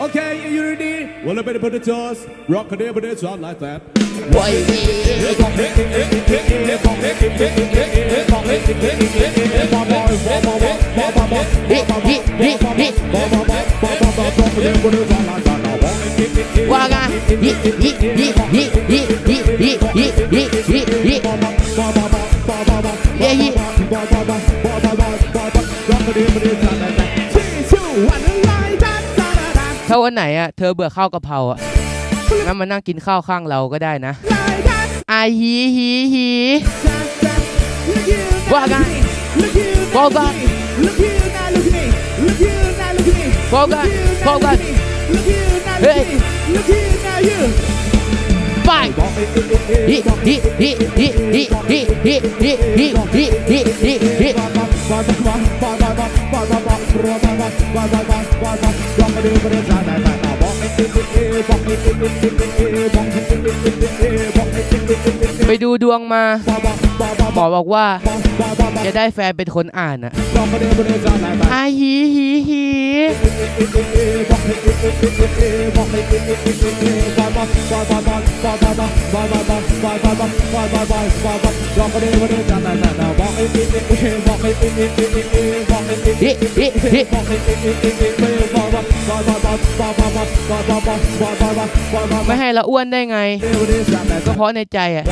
Okay, are you ready? Well, a bit of the toss, rock a day, but it's not like that. Why? ถ้าวันไหนอะเธอเบื่อข้าวกะเพราอะงั้นมานั่งกินข้าวข้างเราก็ได้นะไอฮีฮีฮีว่ากันบอกกันบอกกันบอกกันเฮ้ยไปฮิฮิฮิฮิฮิฮิฮิฮิฮิฮิฮิฮิฮิ ไปดูดวงมาหมอบอกว่า จะได้แฟนเป็นคนอ่านอะอ้ฮีฮีฮีฮิฮิฮิ ไม่ให้เราอ้วนได้ไง ก็เพราะในใจอะ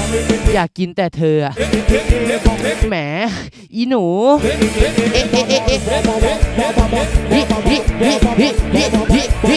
อยากกินแต่เธออะแหมอีหนูเอ๊ะเอ๊ะเอ๊ะเอ๊ะฮิฮิฮิฮิฮิฮิ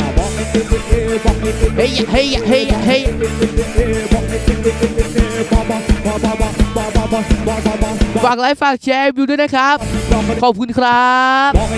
Hey hey hey hey ฝากไลค์ฝากแชร์วิวด้วยนะครับ ขอบคุณครับบอก